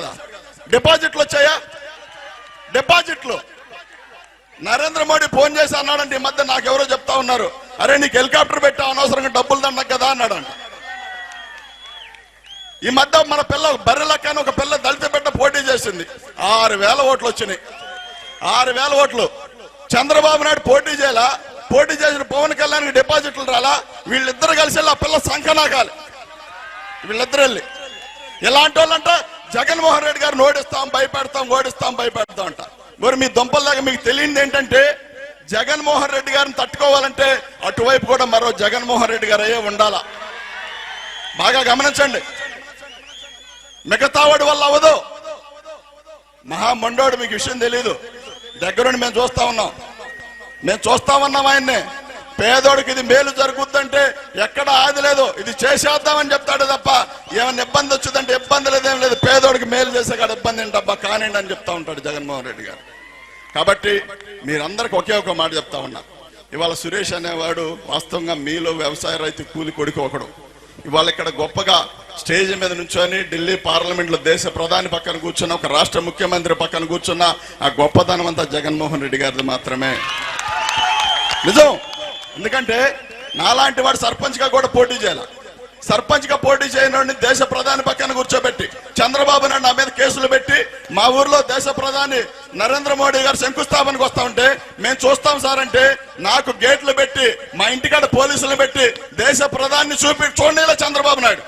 కదా. డిపాజిట్లు వచ్చాయా? డిపాజిట్లు. నరేంద్ర మోడీ ఫోన్ చేసి అన్నాడంటే ఈ మధ్య నాకెవరో చెప్తా ఉన్నారు. అరే నీకు హెలికాప్టర్ పెట్టా అనవసరంగా డబ్బులు దండకు కదా అన్నాడంట. ఈ మధ్య మన పిల్ల బర్రెలక్కని ఒక పిల్ల దళిత బిడ్డ పోటీ చేసింది. ఆరు వేల ఓట్లు వచ్చినాయి. ఆరు వేల ఓట్లు. చంద్రబాబు నాయుడు పోటీ చేయాలా? పోటీ చేసిన పవన్ కళ్యాణ్కి డిపాజిట్లు రాలా? వీళ్ళిద్దరు కలిసి వెళ్ళి ఆ పిల్ల సంఖనాకాలి వీళ్ళిద్దరు వెళ్ళి. ఇలాంటి వాళ్ళంటే జగన్మోహన్ రెడ్డి గారిని ఓడిస్తాం భయపెడతాం ఓడిస్తాం భయపెడతాం అంట. మరి మీ దుంపల్లాగా మీకు తెలియంది ఏంటంటే జగన్మోహన్ రెడ్డి గారిని తట్టుకోవాలంటే అటువైపు కూడా మరో జగన్మోహన్ రెడ్డి గారు అయ్యే ఉండాలా? బాగా గమనించండి. మిగతా వాడి వల్ల అవ్వదు. మహా మండోడు మీకు విషయం తెలియదు దగ్గరుండి మేము చూస్తా ఉన్నాం. మేము చూస్తా ఉన్నాం ఆయన్ని. పేదోడికి ఇది మేలు జరుగుద్దంటే ఎక్కడ ఆది లేదు. ఇది చేసేద్దామని చెప్తాడు తప్ప ఏమైనా ఇబ్బంది వచ్చిందంటే ఇబ్బంది లేదేం లేదు. పేదోడికి మేలు చేసే కాడ ఇబ్బంది ఏంటబ్బా కానివ్వండి అని చెప్తా ఉంటాడు జగన్మోహన్ రెడ్డి గారు. కాబట్టి మీరందరికి ఒకే ఒక మాట చెప్తా ఉన్నా. ఇవాళ సురేష్ అనేవాడు వాస్తవంగా మీలో వ్యవసాయ రైతు కూలి కొడుకు ఒకడు. ఇవాళ ఇక్కడ గొప్పగా స్టేజ్ మీద నుంచొని ఢిల్లీ పార్లమెంట్లో దేశ ప్రధాని పక్కన కూర్చున్న ఒక రాష్ట్ర ముఖ్యమంత్రి పక్కన కూర్చున్న ఆ గొప్పతనం అంతా జగన్మోహన్ రెడ్డి గారిది మాత్రమే. నిజం? ఎందుకంటే నాలాంటి వాడు సర్పంచ్గా కూడా పోటీ చేయాలి. సర్పంచ్గా పోటీ చేయని దేశ ప్రధాని పక్కన కూర్చోబెట్టి చంద్రబాబు నాయుడు నా మీద కేసులు పెట్టి మా ఊర్లో దేశ ప్రధాని నరేంద్ర మోడీ గారు శంకుస్థాపనకు వస్తా ఉంటే మేము చూస్తాం సార్ అంటే నాకు గేట్లు పెట్టి మా ఇంటికాడ పోలీసులు పెట్టి దేశ ప్రధాని చూపి చూడలేదా చంద్రబాబు నాయుడు.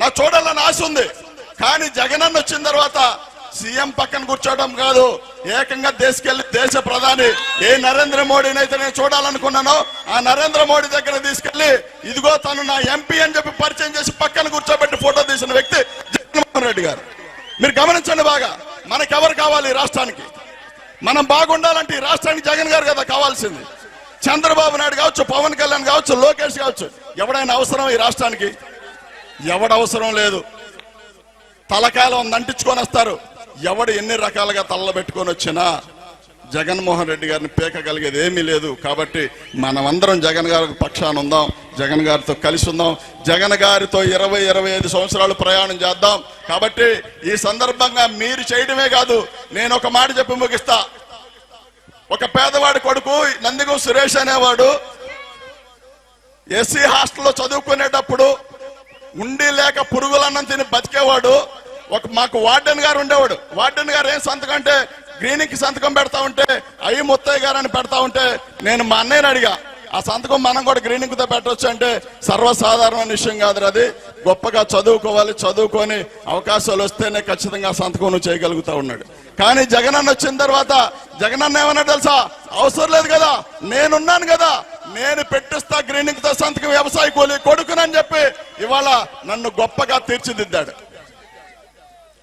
నా చూడాలని ఆశ ఉంది. కానీ జగనన్న వచ్చిన తర్వాత సీఎం పక్కన కూర్చోవడం కాదు. ఏకంగా దేశకెళ్ళి దేశ ప్రధాని ఏ నరేంద్ర మోడీని అయితే నేను చూడాలనుకున్నానో ఆ నరేంద్ర మోడీ దగ్గర తీసుకెళ్ళి ఇదిగో తను నా ఎంపీ అని చెప్పి పరిచయం చేసి పక్కన కూర్చోబెట్టి ఫోటో తీసిన వ్యక్తి జగన్మోహన్ రెడ్డి గారు. మీరు గమనించండి బాగా. మనకెవరు కావాలి ఈ రాష్ట్రానికి? మనం బాగుండాలంటే ఈ రాష్ట్రానికి జగన్ గారు కదా కావాల్సింది. చంద్రబాబు నాయుడు కావచ్చు పవన్ కళ్యాణ్ కావచ్చు లోకేష్ కావచ్చు. ఎవడైనా అవసరం ఈ రాష్ట్రానికి? ఎవడ అవసరం లేదు. తలకాయలు అంటించుకొని వస్తారు. ఎవడు ఎన్ని రకాలుగా తల్ల పెట్టుకొని వచ్చినా జగన్మోహన్ రెడ్డి గారిని పీకగలిగేది ఏమీ లేదు. కాబట్టి మనమందరం జగన్ గారి పక్షాన ఉందాం జగన్ గారితో కలిసి ఉందాం జగన్ గారితో ఇరవై ఇరవై ఐదు సంవత్సరాలు ప్రయాణం చేద్దాం. కాబట్టి ఈ సందర్భంగా మీరు చేయడమే కాదు నేను ఒక మాట చెప్పి ముగిస్తా. ఒక పేదవాడి కొడుకు నందిగం సురేష్ అనేవాడు ఎస్సీ హాస్టల్లో చదువుకునేటప్పుడు ఉండి లేక పురుగులన్నం తిని బతికేవాడు. ఒక మాకు వార్డెన్ గారు ఉండేవాడు. వార్డెన్ గారు ఏం సంతకం అంటే గ్రీనింగ్కి సంతకం పెడతా ఉంటే అయ్యి ముత్తయ్య గారు అని పెడతా ఉంటే నేను మా అన్నయ్యని అడిగా. ఆ సంతకం మనం కూడా గ్రీనింగ్తో పెట్టవచ్చు అంటే సర్వసాధారణమైన విషయం కాదు అది. గొప్పగా చదువుకోవాలి చదువుకొని అవకాశాలు వస్తేనే ఖచ్చితంగా సంతకం నువ్వు చేయగలుగుతా ఉన్నాడు. కానీ జగనన్న వచ్చిన తర్వాత జగనన్న ఏమన్నా తెలుసా? అవసరం లేదు కదా నేనున్నాను కదా నేను పెట్టిస్తా గ్రీనింగ్తో సంతకం వ్యవసాయ కూలి కొడుకునని చెప్పి ఇవాళ నన్ను గొప్పగా తీర్చిదిద్దాడు.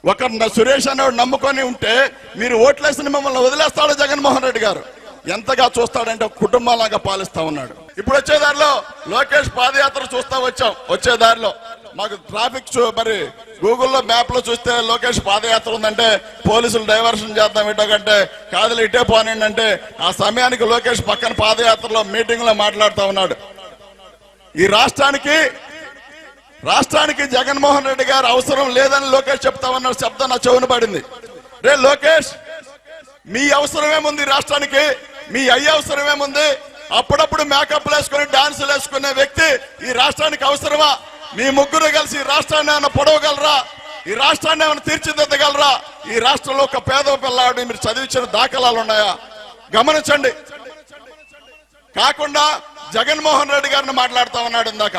ఒక సురేష్ అనేవాడు నమ్ముకొని ఉంటే మీరు ఓట్లేసిన మిమ్మల్ని వదిలేస్తాడు జగన్మోహన్ రెడ్డి గారు. ఎంతగా చూస్తాడంటే కుటుంబంలాగా పాలిస్తా ఉన్నాడు. ఇప్పుడు వచ్చే దారిలో లోకేష్ పాదయాత్ర చూస్తా వచ్చాం. వచ్చే దారిలో మాకు ట్రాఫిక్ చూ- మరి గూగుల్లో మ్యాప్లో చూస్తే లోకేష్ పాదయాత్ర ఉందంటే పోలీసులు డైవర్షన్ చేద్దాం ఇటో కంటే కాదులు ఇటే పోనండి అంటే ఆ సమయానికి లోకేష్ పక్కన పాదయాత్రలో మీటింగ్లో మాట్లాడుతూ ఉన్నాడు. ఈ రాష్ట్రానికి రాష్ట్రానికి జగన్మోహన్ రెడ్డి గారు అవసరం లేదని లోకేష్ చెప్తా శబ్దం నా చెవున పడింది. రే లోకేష్ మీ అవసరమేముంది ఈ రాష్ట్రానికి మీ అయ్య అవసరమేముంది అప్పుడప్పుడు మేకప్ వేసుకుని డాన్సులు వేసుకునే వ్యక్తి ఈ రాష్ట్రానికి అవసరమా? మీ ముగ్గురు కలిసి ఈ రాష్ట్రాన్ని ఏమైనా పొడవగలరా? ఈ రాష్ట్రాన్ని ఏమైనా తీర్చిదిద్దగలరా? ఈ రాష్ట్రంలో ఒక పేద పిల్లాడు మీరు చదివించిన దాఖలాలు ఉన్నాయా? గమనించండి. కాకుండా జగన్మోహన్ రెడ్డి గారిని మాట్లాడుతా ఉన్నాడు ఇందాక.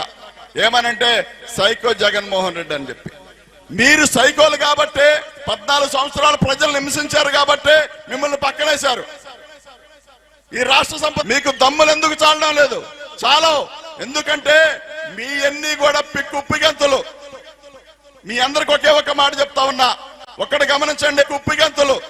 ఏమనంటే సైకో జగన్మోహన్ రెడ్డి అని చెప్పి. మీరు సైకోలు కాబట్టి పద్నాలుగు సంవత్సరాలు ప్రజలను హింసించారు కాబట్టి మిమ్మల్ని పక్కనేశారు. ఈ రాష్ట్ర సంపద మీకు దమ్ములు ఎందుకు చాలడం లేదు? చాలా. ఎందుకంటే మీ అన్ని కూడా పిక్కు ఉప్పిగంతులు. మీ అందరికి ఒకే ఒక మాట చెప్తా ఉన్నా. ఒక్కటి గమనించండి ఉప్పిగంతులు.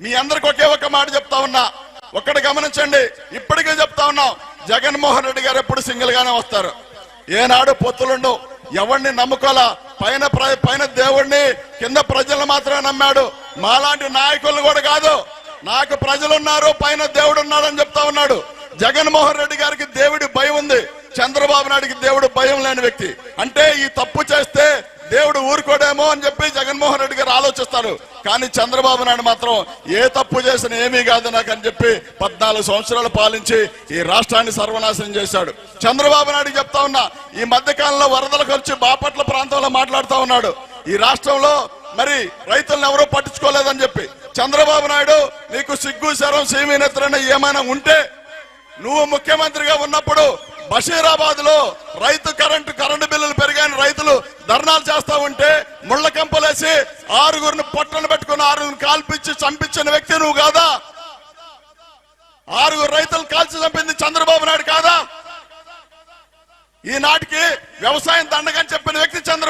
మీ అందరికి ఒకే ఒక మాట చెప్తా ఉన్నా. ఒక్కటి గమనించండి ఇప్పటికే చెప్తా ఉన్నాం. జగన్మోహన్ రెడ్డి గారు ఎప్పుడు సింగిల్ గానే వస్తారు. ఏనాడు పొత్తులుండవు ఎవరిని నమ్ముకోలా పైన ప్ర- పైన దేవుడిని కింద ప్రజలు మాత్రమే నమ్మాడు. మాలాంటి నాయకులను కూడా కాదు. నాకు ప్రజలున్నారు పైన దేవుడు ఉన్నాడు అని చెప్తా ఉన్నాడు. జగన్మోహన్ రెడ్డి గారికి దేవుడి భయం ఉంది. చంద్రబాబు నాయుడికి దేవుడు భయం లేని వ్యక్తి. అంటే ఈ తప్పు చేస్తే దేవుడు ఊరుకోడేమో అని చెప్పి జగన్మోహన్ రెడ్డి గారు ఆలోచిస్తారు. కానీ చంద్రబాబు నాయుడు మాత్రం ఏ తప్పు చేసిన ఏమీ కాదు నాకు అని చెప్పి పద్నాలుగు సంవత్సరాలు పాలించి ఈ రాష్ట్రాన్ని సర్వనాశనం చేశాడు. చంద్రబాబు నాయుడు చెప్తా ఉన్నా ఈ మధ్య కాలంలో వరదలకు వచ్చి బాపట్ల ప్రాంతంలో మాట్లాడుతా ఉన్నాడు. ఈ రాష్ట్రంలో మరి రైతులను ఎవరూ పట్టించుకోలేదని చెప్పి చంద్రబాబు నాయుడు నీకు సిగ్గు శరం సీమీనెత్తరని ఏమైనా ఉంటే నువ్వు ముఖ్యమంత్రిగా ఉన్నప్పుడు బషీరాబాద్లో రైతు కరెంటు కరెంటు బిల్లులు పెరిగాయని రైతులు ధర్నాలు చేస్తా ఉంటే ముళ్ళ కంపలేసి ఆరుగురిని పొట్టను పెట్టుకుని ఆరుగురిని కాల్పించి చంపించిన వ్యక్తి నువ్వు కాదా? ఆరుగురు రైతులు కాల్చి చంపింది చంద్రబాబు నాయుడు కాదా? ఈనాటికి వ్యవసాయం దండగని చెప్పి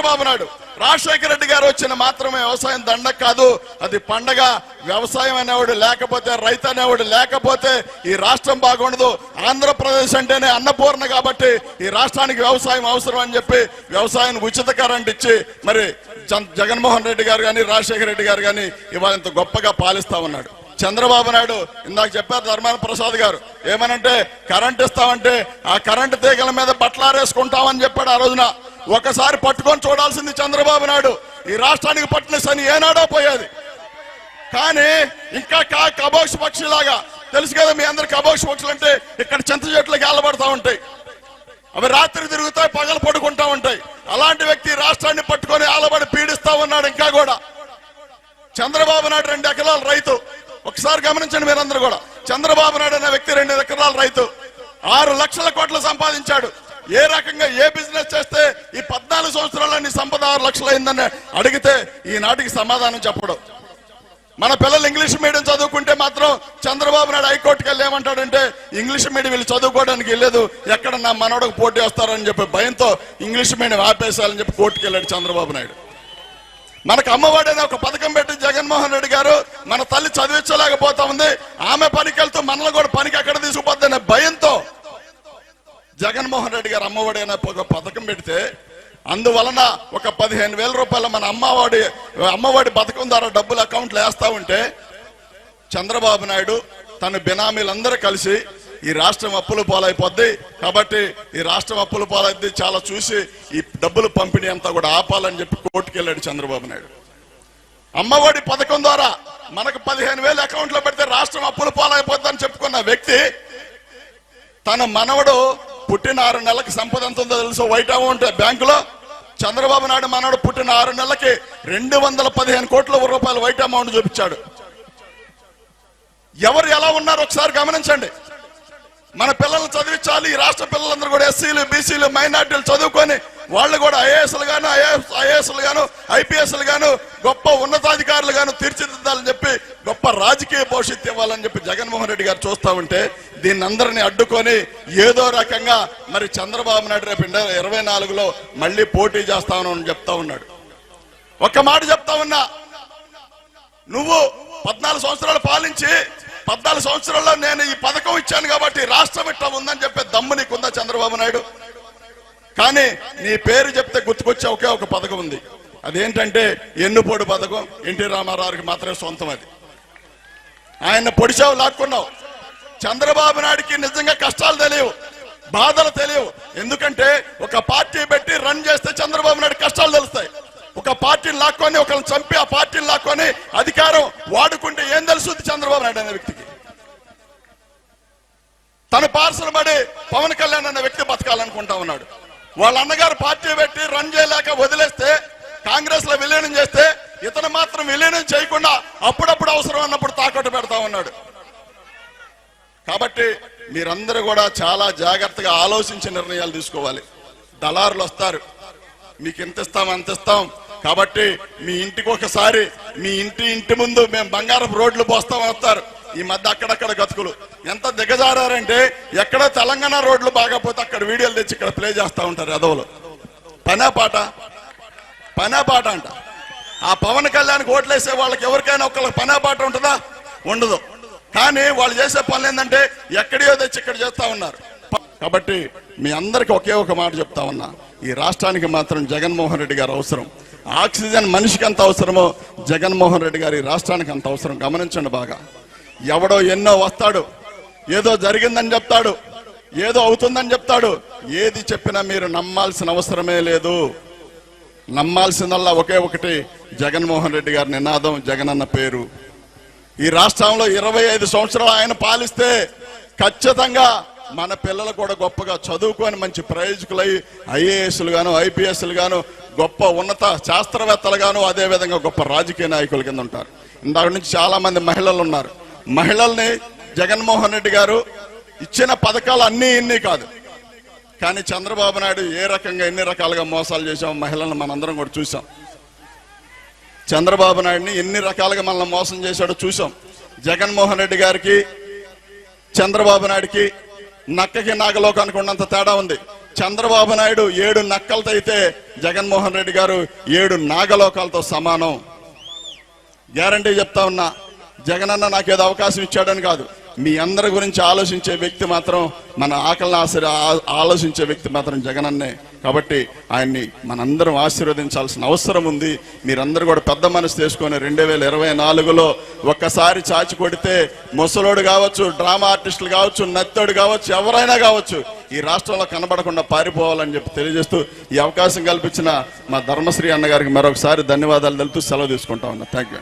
చంద్రబాబు నాయుడు. రాజశేఖర రెడ్డి గారు వచ్చిన మాత్రమే వ్యవసాయం దండ కాదు. అది పండగ వ్యవసాయం అనేవాడు లేకపోతే రైతు అనేవాడు లేకపోతే ఈ రాష్ట్రం బాగుండదు. ఆంధ్రప్రదేశ్ అంటేనే అన్నపూర్ణ కాబట్టి ఈ రాష్ట్రానికి వ్యవసాయం అవసరం అని చెప్పి వ్యవసాయానికి ఉచిత కరెంట్ ఇచ్చి మరి జన్- జగన్మోహన్ రెడ్డి గారు కానీ రాజశేఖర రెడ్డి గారు కానీ ఇవాళ ఇంత గొప్పగా పాలిస్తా ఉన్నాడు. చంద్రబాబు నాయుడు ఇందాక చెప్పారు ధర్మాన ప్రసాద్ గారు. ఏమనంటే కరెంట్ ఇస్తామంటే ఆ కరెంట్ తీగల మీద బట్టలారేసుకుంటామని చెప్పాడు ఆ రోజున. ఒకసారి పట్టుకొని చూడాల్సింది చంద్రబాబు నాయుడు. ఈ రాష్ట్రానికి పట్టిన శని ఏనాడో పోయేది. కానీ ఇంకా కా కబోక్ష పక్షిలాగా తెలుసు కదా మీ అందరు కబోక్ష పక్షులు అంటే ఇక్కడ చింత చెట్లకి ఏలబడతా ఉంటాయి. అవి రాత్రి తిరుగుతాయి పగలు పడుకుంటా ఉంటాయి. అలాంటి వ్యక్తి రాష్ట్రాన్ని పట్టుకొని ఆలబడి పీడిస్తా ఉన్నాడు ఇంకా కూడా. చంద్రబాబు నాయుడు రెండు ఎకరాలు రైతు. ఒకసారి గమనించండి మీరందరూ కూడా. చంద్రబాబు నాయుడు అనే వ్యక్తి రెండు ఎకరాల రైతు. ఆరు లక్షల కోట్లు సంపాదించాడు. ఏ రకంగా ఏ బిజినెస్ చేస్తే ఈ పద్నాలుగు సంవత్సరాల్లో నీ సంపద ఆరు లక్షలు అయిందని అడిగితే ఈనాటికి సమాధానం చెప్పడం. మన పిల్లలు ఇంగ్లీష్ మీడియం చదువుకుంటే మాత్రం చంద్రబాబు నాయుడు హైకోర్టుకి వెళ్ళి ఏమంటాడంటే ఇంగ్లీష్ మీడియం వీళ్ళు చదువుకోవడానికి వెళ్ళలేదు ఎక్కడ నా మనవడకు పోటీ వస్తారని చెప్పి భయంతో ఇంగ్లీష్ మీడియం ఆపేసాలని చెప్పి కోర్టుకు వెళ్ళాడు చంద్రబాబు నాయుడు. మనకు అమ్మఒడి ఒక పథకం పెట్టి జగన్మోహన్ రెడ్డి గారు మన తల్లి చదివించలేకపోతా ఉంది. ఆమె పనికి వెళ్తూ మనల్ని కూడా పనికి ఎక్కడ తీసుకుపోద్దనే భయంతో జగన్మోహన్ రెడ్డి గారు అమ్మఒడి అనే ఒక పథకం పెడితే అందువలన ఒక పదిహేను వేల రూపాయలు మన అమ్మఒడి అమ్మఒడి పథకం ద్వారా డబ్బులు అకౌంట్లో వేస్తా ఉంటే చంద్రబాబు నాయుడు తన బినామీలందరూ కలిసి ఈ రాష్ట్రం అప్పులు పాలైపోద్ది. కాబట్టి ఈ రాష్ట్రం అప్పులు పాలైద్ది చాలా చూసి ఈ డబ్బులు పంపిణీ అంతా కూడా ఆపాలని చెప్పి కోర్టుకు వెళ్ళాడు చంద్రబాబు నాయుడు. అమ్మఒడి పథకం ద్వారా మనకు పదిహేను వేలు అకౌంట్లో పెడితే రాష్ట్రం అప్పులు పాలైపోద్ది అని చెప్పుకున్న వ్యక్తి తన మనవడు పుట్టిన ఆరు నెలలకు సంపద ఎంత ఉందో తెలుసు? వైట్ అమౌంట్ బ్యాంకులో. చంద్రబాబు నాయుడు మనవడు పుట్టిన ఆరు నెలలకి రెండు వందల పదిహేను కోట్ల రూపాయలు వైట్ అమౌంట్ చూపించాడు. ఎవరు ఎలా ఉన్నారు? ఒకసారి గమనించండి. మన పిల్లల్ని చదివించాలి. ఈ రాష్ట్ర పిల్లలందరూ కూడా ఎస్సీలు బీసీలు మైనార్టీలు చదువుకొని వాళ్ళు కూడా ఐఏఎస్లు గాను ఐఏఎస్లు గాను ఐపీఎస్లు గాను గొప్ప ఉన్నతాధికారులు గాను తీర్చిదిద్దాలని చెప్పి గొప్ప రాజకీయ భవిష్యత్తు ఇవ్వాలని చెప్పి జగన్మోహన్ రెడ్డి గారు చూస్తా ఉంటే దీన్ని అందరినీ అడ్డుకొని ఏదో రకంగా మరి చంద్రబాబు నాయుడు రేపు ఇరవై నాలుగులో మళ్ళీ పోటీ చేస్తామని చెప్తా ఉన్నాడు. ఒక్క మాట చెప్తా ఉన్నా. నువ్వు పద్నాలుగు సంవత్సరాలు పాలించి పద్నాలుగు సంవత్సరాల్లో నేను ఈ పథకం ఇచ్చాను కాబట్టి రాష్ట్రం ఇట్లా ఉందని చెప్పే దమ్ము నీకుందా చంద్రబాబు నాయుడు? కానీ నీ పేరు చెప్తే గుర్తుకొచ్చే ఒకే ఒక పథకం ఉంది. అదేంటంటే ఎన్నుపోడు పథకం ఎన్టీ రామారావుకి మాత్రమే సొంతం అది. ఆయన పొడిచావు లాక్కున్నావు. చంద్రబాబు నాయుడికి నిజంగా కష్టాలు తెలియవు బాధలు తెలియవు. ఎందుకంటే ఒక పార్టీ పెట్టి రన్ చేస్తే చంద్రబాబు నాయుడు కష్టాలు తెలుస్తాయి. ఒక పార్టీని లాక్కొని ఒకరిని చంపి ఆ పార్టీని లాక్కొని అధికారం వాడుకుంటే ఏం తెలుస్తుంది చంద్రబాబు నాయుడు అనే వ్యక్తికి? తను పార్సల్ పడి పవన్ కళ్యాణ్ అనే వ్యక్తి బతకాలనుకుంటా ఉన్నాడు. వాళ్ళ అన్నగారు పార్టీ పెట్టి రన్ చేయలేక వదిలేస్తే కాంగ్రెస్లో విలీనం చేస్తే ఇతను మాత్రం విలీనం చేయకుండా అప్పుడప్పుడు అవసరం అన్నప్పుడు తాకట్టు పెడతా ఉన్నాడు. కాబట్టి మీరందరూ కూడా చాలా జాగ్రత్తగా ఆలోచించి నిర్ణయాలు తీసుకోవాలి. దళారులు వస్తారు. మీకు ఎంత ఇస్తాం అంత ఇస్తాం. కాబట్టి మీ ఇంటికి ఒకసారి మీ ఇంటి ఇంటి ముందు మేము బంగారపు రోడ్లు పోస్తామని వస్తారు. ఈ మధ్య అక్కడక్కడ గతుకులు. ఎంత దిగజారంటే ఎక్కడ తెలంగాణ రోడ్లు బాగాపోతే అక్కడ వీడియోలు తెచ్చి ఇక్కడ ప్లే చేస్తూ ఉంటారు ఎదవలు పనే పాట? పనే పాట అంట. ఆ పవన్ కళ్యాణ్కి ఓట్లేసే వాళ్ళకి ఎవరికైనా ఒకళ్ళకి పనే పాట ఉంటుందా? ఉండదు. కానీ వాళ్ళు చేసే పనులు ఏంటంటే ఎక్కడియో తెచ్చి ఇక్కడ చేస్తా ఉన్నారు. కాబట్టి మీ అందరికి ఒకే ఒక మాట చెప్తా ఉన్నా. ఈ రాష్ట్రానికి మాత్రం జగన్మోహన్ రెడ్డి గారు అవసరం. ఆక్సిజన్ మనిషికి ఎంత అవసరమో జగన్మోహన్ రెడ్డి గారి ఈ రాష్ట్రానికి అంత అవసరం? గమనించండి బాగా. ఎవడో ఎన్నో వస్తాడు ఏదో జరిగిందని చెప్తాడు ఏదో అవుతుందని చెప్తాడు. ఏది చెప్పినా మీరు నమ్మాల్సిన అవసరమే లేదు. నమ్మాల్సిందల్లా ఒకే ఒకటి జగన్మోహన్ రెడ్డి గారి నినాదం జగనన్న పేరు. ఈ రాష్ట్రంలో ఇరవై ఐదు సంవత్సరాలు ఆయన పాలిస్తే ఖచ్చితంగా మన పిల్లలు కూడా గొప్పగా చదువుకొని మంచి ప్రయోజకులై ఐఏఎస్లు గాను ఐపీఎస్లు గాను గొప్ప ఉన్నత శాస్త్రవేత్తలుగాను అదేవిధంగా అదే విధంగా గొప్ప రాజకీయ నాయకుల కింద ఉంటారు. ఇందాక నుంచి చాలా మంది మహిళలు ఉన్నారు. మహిళల్ని జగన్మోహన్ రెడ్డి గారు ఇచ్చిన పథకాలు అన్నీ ఇన్ని కాదు. కానీ చంద్రబాబు నాయుడు ఏ రకంగా ఎన్ని రకాలుగా మోసాలు చేశామో మహిళలను మనందరం కూడా చూసాం చంద్రబాబు నాయుడిని ఎన్ని రకాలుగా మనల్ని మోసం చేశాడో చూసాం జగన్మోహన్ రెడ్డి గారికి చంద్రబాబు నాయుడికి నక్కకి నాగలోకానికి ఉన్నంత తేడా ఉంది. చంద్రబాబు నాయుడు ఏడు నక్కలతో అయితే జగన్మోహన్ రెడ్డి గారు ఏడు నాగలోకాలతో సమానం. గ్యారంటీ చెప్తా ఉన్నా. జగనన్న నాకేదో అవకాశం ఇచ్చాడని కాదు. మీ అందరి గురించి ఆలోచించే వ్యక్తి మాత్రం మన ఆకలిని ఆశ్ర ఆలోచించే వ్యక్తి మాత్రం జగనన్నే. కాబట్టి ఆయన్ని మనందరం ఆశీర్వదించాల్సిన అవసరం ఉంది. మీరందరూ కూడా పెద్ద మనసు తీసుకొని రెండు వేల ఇరవై నాలుగులో ఒక్కసారి చాచి కొడితే ముసలోడు కావచ్చు డ్రామా ఆర్టిస్టులు కావచ్చు నత్తోడు కావచ్చు ఎవరైనా కావచ్చు ఈ రాష్ట్రంలో కనబడకుండా పారిపోవాలని చెప్పి తెలియజేస్తూ ఈ అవకాశం కల్పించిన మా ధర్మశ్రీ అన్నగారికి మరొకసారి ధన్యవాదాలు తెలుపుతూ సెలవు తీసుకుంటా ఉన్నా. Thank you